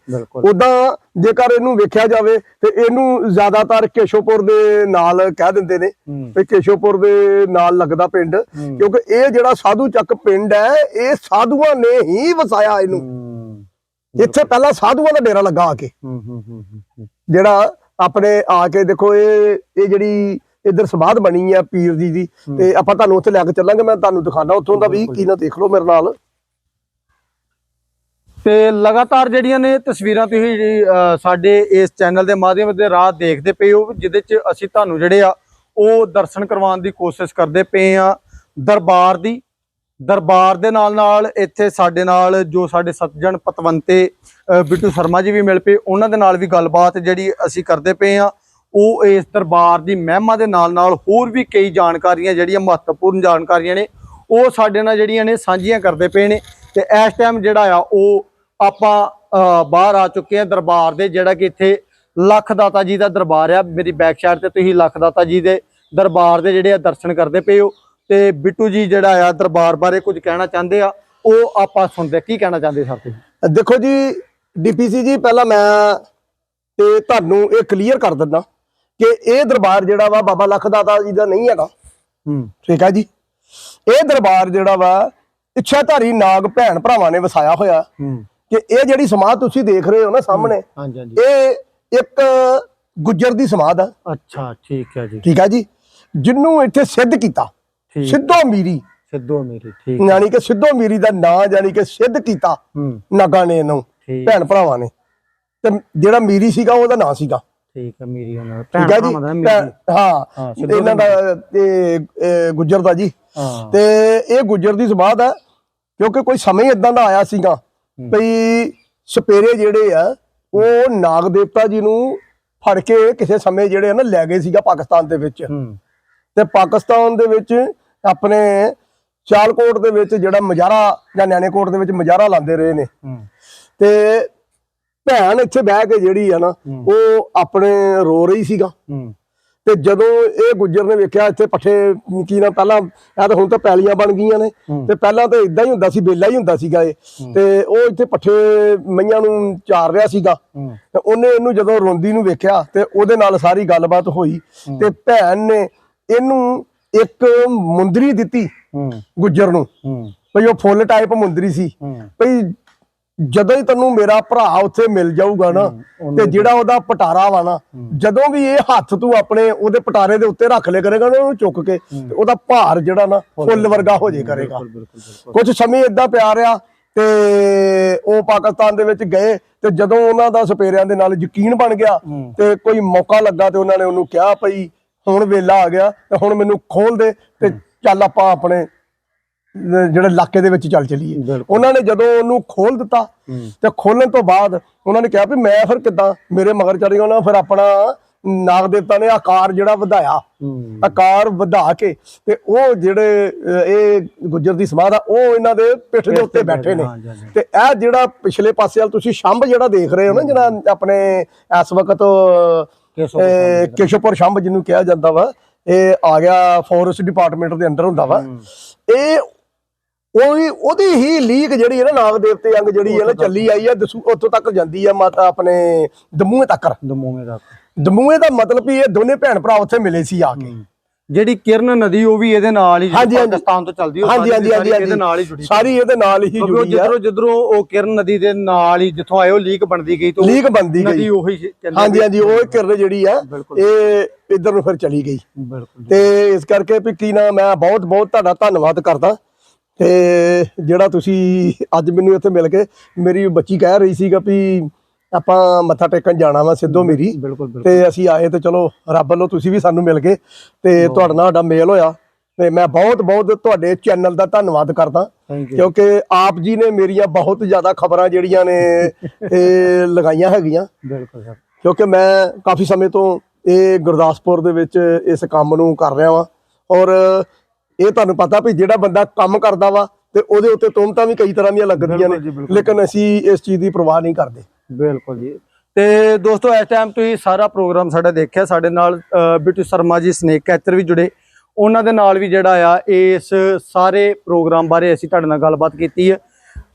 ਉਦਾਂ ਜੇਕਰ ਇਹਨੂੰ ਵੇਖਿਆ ਜਾਵੇ ਤੇ ਇਹਨੂੰ ਜ਼ਿਆਦਾਤਰ ਕੇਸ਼ੋਪੁਰ ਦੇ ਨਾਲ ਕਹਿ ਦਿੰਦੇ ਨੇ ਤੇ ਕੇਸ਼ੋਪੁਰ ਦੇ ਨਾਲ ਲੱਗਦਾ ਪਿੰਡ। ਕਿਉਂਕਿ ਇਹ ਜਿਹੜਾ ਸਾਧੂ ਚੱਕ ਪਿੰਡ ਹੈ ਇਹ ਸਾਧੂਆਂ ਨੇ ਹੀ ਵਸਾਇਆ ਇਹਨੂੰ। ਇੱਥੇ ਪਹਿਲਾਂ ਸਾਧੂਆਂ ਦਾ ਡੇਰਾ ਲੱਗਾ ਆ ਕੇ। ਹੂੰ ਹੂੰ ਹੂੰ ਹੂੰ ਜਿਹੜਾ ਆਪਣੇ ਆ ਕੇ ਦੇਖੋ ਇਹ ਇਹ ਜਿਹੜੀ ਇਧਰ ਸਮਾਧ ਬਣੀ ਆ ਪੀਰ ਜੀ ਦੀ ਤੇ ਆਪਾਂ ਤੁਹਾਨੂੰ ਉੱਥੇ ਲੈ ਕੇ ਚੱਲਾਂਗੇ ਮੈਂ ਤੁਹਾਨੂੰ ਦਿਖਾਣਾ ਉੱਥੋਂ ਦਾ ਵੀ ਕੀ ਨਾ ਦੇਖ ਲਓ ਮੇਰੇ ਨਾਲ। ਤੇ ਲਗਾਤਾਰ ਜਿਹੜੀਆਂ ਨੇ ਤਸਵੀਰਾਂ ਤੁਸੀਂ ਸਾਡੇ ਇਸ ਚੈਨਲ ਦੇ ਮਾਧਿਅਮ ਦੇ ਰਾਹ ਦੇਖਦੇ ਪਏ ਹੋ ਜਿਹਦੇ ਚ ਅਸੀਂ ਤੁਹਾਨੂੰ ਜਿਹੜੇ ਆ ਉਹ ਦਰਸ਼ਨ ਕਰਵਾਉਣ ਦੀ ਕੋਸ਼ਿਸ਼ ਕਰਦੇ ਪਏ ਆ ਦਰਬਾਰ ਦੀ। ਦਰਬਾਰ ਦੇ ਨਾਲ ਨਾਲ ਇੱਥੇ ਸਾਡੇ ਨਾਲ ਜੋ ਸਾਡੇ ਸਤਜਣ ਪਤਵੰਤੇ ਬਿੱਟੂ ਸ਼ਰਮਾ ਜੀ ਵੀ ਮਿਲ ਪਏ, ਉਹਨਾਂ ਦੇ ਨਾਲ ਵੀ ਗੱਲਬਾਤ ਜਿਹੜੀ ਅਸੀਂ ਕਰਦੇ ਪਏ ਆ ਉਹ ਇਸ ਦਰਬਾਰ ਦੀ ਮਹਿਮਾ ਦੇ ਨਾਲ ਨਾਲ ਹੋਰ ਵੀ ਕਈ ਜਾਣਕਾਰੀਆਂ ਜਿਹੜੀਆਂ ਮਹੱਤਵਪੂਰਨ ਜਾਣਕਾਰੀਆਂ ਨੇ, ਉਹ ਸਾਡੇ ਨਾਲ ਜਿਹੜੀਆਂ ਨੇ ਸਾਂਝੀਆਂ ਕਰਦੇ ਪਏ ਨੇ। ਤੇ ਇਸ ਟਾਈਮ ਜਿਹੜਾ ਆ, ਉਹ ਆਪਾਂ ਬਾਹਰ ਆ ਚੁੱਕੇ ਆ ਦਰਬਾਰ ਦੇ, ਜਿਹੜਾ ਕਿ ਇੱਥੇ ਲੱਖ ਦਾਤਾ ਜੀ ਦਾ ਦਰਬਾਰ ਆ। ਮੇਰੀ ਬੈਕ ਸਾਈਡ ਤੇ ਤੁਸੀਂ ਲੱਖ ਦਾਤਾ ਜੀ ਦੇ ਦਰਬਾਰ ਦੇ ਜਿਹੜੇ ਆ ਦਰਸ਼ਨ ਕਰਦੇ ਪਏ ਹੋ। ਤੇ ਬਿੱਟੂ ਜੀ ਜਿਹੜਾ ਆ ਦਰਬਾਰ ਬਾਰੇ ਕੁਝ ਕਹਿਣਾ ਚਾਹੁੰਦੇ ਆ ਉਹ ਆਪਾਂ ਸੁਣਦੇ ਕੀ ਕਹਿਣਾ ਚਾਹੁੰਦੇ ਸਰ ਤੁਸੀਂ? ਦੇਖੋ ਜੀ ਡੀਪੀਸੀ ਜੀ ਪਹਿਲਾਂ ਮੈਂ ਤੇ ਤੁਹਾਨੂੰ ਇਹ ਕਲੀਅਰ ਕਰ ਦਿੰਦਾ ਕਿ ਇਹ ਦਰਬਾਰ ਜਿਹੜਾ ਵਾ ਬਾਬਾ ਲੱਖ ਦਾਤਾ ਜੀ ਦਾ ਨਹੀਂ ਹੈਗਾ। ਹੂੰ। ਠੀਕ ਹੈ ਜੀ? ਇਹ ਦਰਬਾਰ ਜਿਹੜਾ ਵਾ ਇੱਛਾਧਾਰੀ ਨਾਗ ਭੈਣ ਭਰਾਵਾਂ ਨੇ ਵਸਾਇਆ ਹੋਇਆ। ਹੂੰ। ਕਿ ਇਹ ਜਿਹੜੀ ਸਮਾਧ ਤੁਸੀਂ ਦੇਖ ਰਹੇ ਹੋ ਨਾ ਸਾਹਮਣੇ ਹਾਂਜੀ ਇਹ ਇੱਕ ਗੁੱਜਰ ਦੀ ਸਮਾਧ ਆ। ਅੱਛਾ ਠੀਕ ਹੈ ਜੀ। ਠੀਕ ਹੈ ਜੀ? ਜਿਹਨੂੰ ਇੱਥੇ ਸਿੱਧ ਕੀਤਾ। ਠੀਕ। ਸਿੱਧੋ ਮੀਰੀ। ਸਿੱਧੋ ਮੇਰੀ ਠੀਕ ਯਾਨੀ ਕਿ ਸਿੱਧੋ ਮੀਰੀ ਦਾ ਨਾਂ ਯਾਨੀ ਕਿ ਸਿੱਧ ਕੀਤਾ ਹੂੰ। ਨਾਗਾਂ ਨੇ ਇਹਨੂੰ ਠੀਕ। ਭੈਣ ਭਰਾਵਾਂ ਨੇ। ਤੇ ਜਿਹੜਾ ਮੀਰੀ ਸੀਗਾ ਉਹਦਾ ਨਾਂ ਸੀਗਾ। ਠੀਕ ਹੈ ਮੇਰੀ ਉਹਨਾਂ ਠੀਕ ਹੈ ਜੀ? ਭਰਾਵਾਂ ਦਾ ਭੈਣ- ਹਾਂ ਹਾਂ, ਸਿੱਧੂ ਇਹਨਾਂ ਦਾ ਤੇ ਗੁੱਜਰ ਦਾ ਜੀ। ਹਾਂ। ਤੇ ਇਹ ਗੁੱਜਰ ਦੀ ਸਮਾਧ ਹੈ ਕਿਉਂਕਿ ਕੋਈ ਸਮੇਂ ਇਦਾਂ ਦਾ ਆਇਆ ਸੀਗਾ ਭਈ ਸਪੇਰੇ ਜਿਹੜੇ ਆ ਉਹ ਨਾਗ ਦੇਵਤਾ ਜੀ ਨੂੰ ਫੜ ਕੇ ਕਿਸੇ ਸਮੇਂ ਜਿਹੜੇ ਆ ਨਾ ਲੈ ਗਏ ਸੀਗਾ ਪਾਕਿਸਤਾਨ ਦੇ ਵਿੱਚ। ਹੂੰ। ਤੇ ਪਾਕਿਸਤਾਨ ਦੇ ਵਿੱਚ ਆਪਣੇ ਸਿਆਲਕੋਟ ਦੇ ਵਿੱਚ ਜਿਹੜਾ ਮਜਾਰਾ ਜਾਂ ਨਿਆਣੇਕੋਟ ਦੇ ਵਿੱਚ ਮਜਾਰਾ ਲਾਉਂਦੇ ਰਹੇ ਨੇ। ਤੇ ਭੈਣ ਇੱਥੇ ਬਹਿ ਕੇ ਜਿਹੜੀ ਆ ਨਾ ਉਹ ਆਪਣੇ ਰੋ ਰਹੀ ਸੀਗਾ। ਤੇ ਜਦੋਂ ਇਹ ਗੁੱਜਰ ਨੇ ਵੇਖਿਆ ਇੱਥੇ ਪੱਠੇ ਕੀ ਨਾ ਪਹਿਲਾਂ ਇਹ ਤਾਂ ਹੁਣ ਤਾਂ ਪੈਲੀਆਂ ਬਣ ਗਈਆਂ ਨੇ। ਤੇ ਪਹਿਲਾਂ ਤਾਂ ਇਦਾਂ ਹੀ ਹੁੰਦਾ ਸੀ ਬੇਲਾ ਹੀ ਹੁੰਦਾ ਸੀਗਾ ਇਹ। ਤੇ ਉਹ ਇੱਥੇ ਪੱਠੇ ਮਈਆਂ ਨੂੰ ਚਾਰ ਰਿਹਾ ਸੀਗਾ। ਤੇ ਉਹਨੇ ਇਹਨੂੰ ਜਦੋਂ ਰੋਂਦੀ ਨੂੰ ਵੇਖਿਆ ਤੇ ਉਹਦੇ ਨਾਲ ਸਾਰੀ ਗੱਲਬਾਤ ਹੋਈ। ਤੇ ਭੈਣ ਨੇ ਇਹਨੂੰ ਇੱਕ ਮੁੰਦਰੀ ਦਿੱਤੀ ਗੁੱਜਰ ਨੂੰ। ਭਈ ਉਹ ਫੁੱਲ ਟਾਈਪ ਮੁੰਦਰੀ ਸੀ। ਭਈ ਜਦੋਂ ਹੀ ਤੈਨੂੰ ਮੇਰਾ ਭਰਾ ਉੱਥੇ ਮਿਲ ਜਾਊਗਾ ਨਾ ਤੇ ਜਿਹੜਾ ਉਹਦਾ ਪਟਾਰਾ ਵਾ ਨਾ ਜਦੋਂ ਵੀ ਇਹ ਹੱਥ ਤੂੰ ਆਪਣੇ ਉਹਦੇ ਪਟਾਰੇ ਦੇ ਉੱਤੇ ਰੱਖ ਲਿਆ ਕਰੇਗਾ ਨਾ ਉਹਨੂੰ ਚੁੱਕ ਕੇ ਤੇ ਉਹਦਾ ਭਾਰ ਜਿਹੜਾ ਨਾ ਫੁੱਲ ਵਰਗਾ ਹੋ ਜੇ ਕਰੇਗਾ। ਕੁਝ ਸਮੇਂ ਇਦਾਂ ਪਿਆ ਰਿਹਾ ਤੇ ਉਹ ਪਾਕਿਸਤਾਨ ਦੇ ਵਿੱਚ ਗਏ ਤੇ ਜਦੋਂ ਉਹਨਾਂ ਦਾ ਸਪੇਰਿਆਂ ਦੇ ਨਾਲ ਯਕੀਨ ਬਣ ਗਿਆ। ਤੇ ਕੋਈ ਮੌਕਾ ਲੱਗਾ ਤੇ ਉਹਨਾਂ ਨੇ ਉਹਨੂੰ ਕਿਹਾ ਭਈ ਹੁਣ ਵੇਲਾ ਆ ਗਿਆ ਤੇ ਹੁਣ ਮੈਨੂੰ ਖੋਲ ਦੇ ਤੇ ਚੱਲ ਆਪਾਂ ਆਪਣੇ ਜਿਹੜੇ ਇਲਾਕੇ ਦੇ ਵਿੱਚ ਚੱਲ ਚਲੀਏ। ਉਹਨਾਂ ਨੇ ਜਦੋਂ ਉਹਨੂੰ ਖੋਲ ਦਿੱਤਾ ਤੇ ਖੋਲਣ ਤੋਂ ਬਾਅਦ ਉਹਨਾਂ ਨੇ ਕਿਹਾ ਵੀ ਮੈਂ ਫਿਰ ਕਿੱਦਾਂ ਮੇਰੇ ਮਗਰ ਚੱਲ ਉਹਨਾਂ ਫਿਰ ਆਪਣਾ ਨਾਗ ਦੇਵਤਾ ਨੇ ਆਕਾਰ ਜਿਹੜਾ ਵਧਾਇਆ। ਆਕਾਰ ਵਧਾ ਕੇ ਤੇ ਉਹ ਜਿਹੜੇ ਇਹ ਗੁੱਜਰ ਦੀ ਸਮਾਧ ਆ ਉਹ ਇਹਨਾਂ ਦੇ ਪਿੱਠ ਦੇ ਉੱਤੇ ਬੈਠੇ ਨੇ। ਤੇ ਇਹ ਜਿਹੜਾ ਪਿਛਲੇ ਪਾਸੇ ਵਾਲ ਤੁਸੀਂ ਸ਼ੰਭ ਜਿਹੜਾ ਦੇਖ ਰਹੇ ਹੋ ਨਾ ਜਿਹੜਾ ਆਪਣੇ ਇਸ ਵਕਤ ਇਹ ਕੇਸ਼ਵਪੁਰ ਸ਼ੰਭ ਜਿਹਨੂੰ ਕਿਹਾ ਜਾਂਦਾ ਵਾ ਇਹ ਆ ਗਿਆ ਫੋਰੈਸਟ ਡਿਪਾਰਟਮੈਂਟ ਦੇ ਅੰਡਰ ਹੁੰਦਾ ਵਾ। ਇਹ ਉਹਦੀ ਉਹਦੀ ਹੀ ਲੀਕ ਜਿਹੜੀ ਹੈ ਨਾ ਨਾਗ ਦੇਵਤੇ ਅੰਗ ਜਿਹੜੀ ਹੈ ਨਾ ਚੱਲੀ ਆਈ ਹੈ ਉੱਥੋਂ ਤੱਕ ਜਾਂਦੀ ਹੈ ਮਾਤਾ ਆਪਣੇ ਦਮੂਹੇ ਤੱਕ। ਦਮੂਹੇ ਦਾ ਦਮੂਹੇ ਦਾ ਮਤਲਬ ਵੀ ਇਹ ਦੋਨੇ ਭੈਣ ਭਰਾ ਉੱਥੇ ਮਿਲੇ ਸੀ ਆ ਕੇ। ਜਿਹੜੀ ਕਿਰਨ ਨਦੀ ਉਹ ਵੀ ਇਹਦੇ ਨਾਲ ਹੀ। ਪਾਕਿਸਤਾਨ ਤੋਂ ਚੱਲਦੀ ਉਹ ਹਾਂਜੀ ਹਾਂਜੀ ਹਾਂਜੀ ਇਹਦੇ ਨਾਲ ਹੀ ਜੁੜੀ ਸਾਰੀ ਇਹਦੇ ਨਾਲ ਹੀ ਜੁੜੀ ਆ। ਜਿੱਧਰੋਂ ਜਿੱਧਰੋਂ ਉਹ ਕਿਰਨ ਨਦੀ ਦੇ ਨਾਲ ਹੀ ਜਿੱਥੋਂ ਉਹ ਲੀਕ ਬਣਦੀ ਗਈ ਤੇ ਲੀਕ ਬਣਦੀ ਨਦੀ ਗਈ। ਉਹੀ ਚੱਲੀ ਹਾਂਜੀ ਹਾਂਜੀ ਉਹ ਕਿਰਨ ਜਿਹੜੀ ਆ। ਇਹ ਇਧਰ ਨੂੰ ਫਿਰ ਚਲੀ ਗਈ। ਬਿਲਕੁਲ ਤੇ ਇਸ ਕਰਕੇ ਵੀ ਕੀ ਨਾ ਮੈਂ ਬਹੁਤ ਬਹੁਤ ਤੁਹਾਡਾ ਧੰਨਵਾਦ ਕਰਦਾ। ਤੇ ਜਿਹੜਾ ਤੁਸੀਂ ਅੱਜ ਮੈਨੂੰ ਇੱਥੇ ਮਿਲ ਕੇ ਮੇਰੀ ਬੱਚੀ ਕਹਿ ਰਹੀ ਸੀਗਾ ਵੀ ਆਪਾਂ ਮੱਥਾ ਟੇਕਣ ਜਾਣਾ ਵਾ ਸਿੱਧੋ ਮੇਰੀ। ਤੇ ਅਸੀਂ ਆਏ ਤੇ ਚਲੋ ਰੱਬ ਵੱਲੋਂ ਤੁਸੀਂ ਵੀ ਸਾਨੂੰ ਮਿਲ ਗਏ ਤੇ ਤੁਹਾਡੇ ਨਾਲ ਸਾਡਾ ਮੇਲ ਹੋਇਆ ਤੇ ਮੈਂ ਬਹੁਤ ਬਹੁਤ ਤੁਹਾਡੇ ਚੈਨਲ ਦਾ ਧੰਨਵਾਦ ਕਰਦਾ ਕਿਉਂਕਿ ਆਪ ਜੀ ਨੇ ਮੇਰੀਆਂ ਬਹੁਤ ਜ਼ਿਆਦਾ ਖਬਰਾਂ ਜਿਹੜੀਆਂ ਨੇ ਇਹ ਲਗਾਈਆਂ ਹੈਗੀਆਂ। ਬਿਲਕੁਲ ਸਰ। ਕਿਉਂਕਿ ਮੈਂ ਕਾਫੀ ਸਮੇਂ ਤੋਂ ਇਹ ਗੁਰਦਾਸਪੁਰ ਦੇ ਵਿੱਚ ਇਸ ਕੰਮ ਨੂੰ ਕਰ ਰਿਹਾ ਵਾਂ ਔਰ ਇਹ ਤੁਹਾਨੂੰ ਪਤਾ ਵੀ ਜਿਹੜਾ ਬੰਦਾ ਕੰਮ ਕਰਦਾ ਵਾ ਤੇ ਉਹਦੇ ਉੱਤੇ ਤੁਮਤਾਂ ਵੀ ਕਈ ਤਰ੍ਹਾਂ ਦੀਆਂ ਲੱਗਦੀਆਂ ਨੇ। ਲੇਕਿਨ ਅਸੀਂ ਇਸ ਚੀਜ਼ ਦੀ ਪਰਵਾਹ ਨਹੀਂ ਕਰਦੇ। ਬਿਲਕੁਲ ਜੀ। ਤੇ ਦੋਸਤੋ, ਇਸ ਟਾਈਮ ਤੁਸੀਂ ਸਾਰਾ ਪ੍ਰੋਗਰਾਮ ਸਾਡਾ ਦੇਖਿਆ, ਸਾਡੇ ਨਾਲ ਬਿਟੂ ਸ਼ਰਮਾ ਜੀ, ਸਨੇਕ ਕੈਚਰ ਵੀ ਜੁੜੇ। ਉਹਨਾਂ ਦੇ ਨਾਲ ਵੀ ਜਿਹੜਾ ਆ, ਇਸ ਸਾਰੇ ਪ੍ਰੋਗਰਾਮ ਬਾਰੇ ਅਸੀਂ ਤੁਹਾਡੇ ਨਾਲ ਗੱਲਬਾਤ ਕੀਤੀ ਹੈ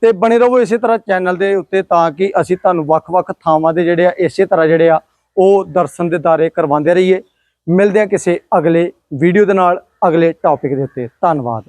ਤੇ ਬਣੇ ਰਹੋ ਇਸੇ ਤਰ੍ਹਾਂ ਚੈਨਲ ਦੇ ਉੱਤੇ ਤਾਂ ਕਿ ਅਸੀਂ ਤੁਹਾਨੂੰ ਵੱਖ-ਵੱਖ ਥਾਵਾਂ ਦੇ ਜਿਹੜੇ ਆ, ਇਸੇ ਤਰ੍ਹਾਂ ਜਿਹੜੇ ਆ, ਉਹ ਦਰਸ਼ਨ ਦੇ ਦਾਰੇ ਕਰਵਾਉਂਦੇ ਰਹੀਏ। ਮਿਲਦੇ ਆ ਕਿਸੇ ਅਗਲੇ ਵੀਡੀਓ ਦੇ ਨਾਲ, ਅਗਲੇ ਟੌਪਿਕ ਦੇ ਉੱਤੇ। ਧੰਨਵਾਦ।